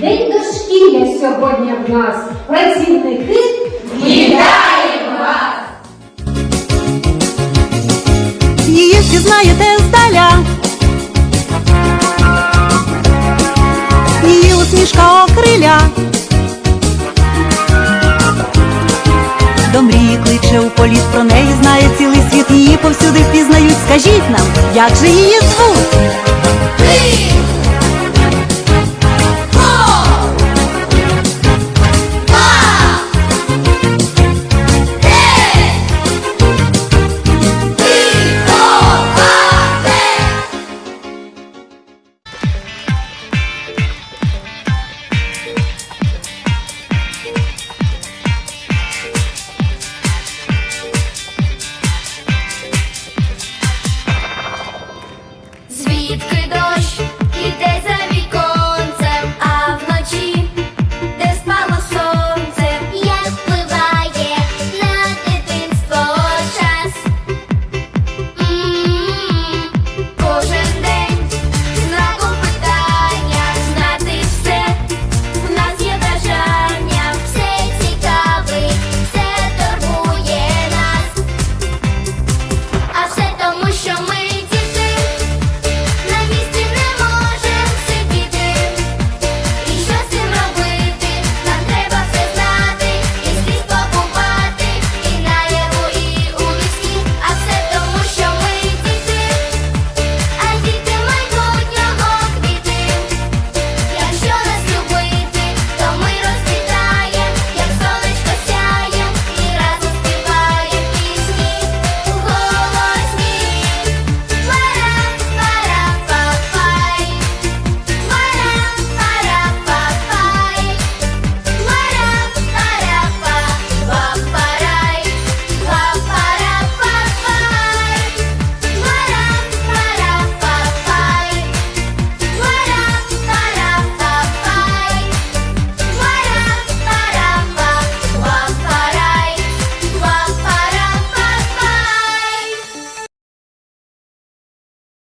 День дошкілля сьогодні в нас. Працівники вітаємо вас! Її впізнаєте здаля. Її усмішка окриля. До мрії кличе у політ, про неї знає цілий світ, її повсюди впізнають. Скажіть нам, як же її звуть? it's great.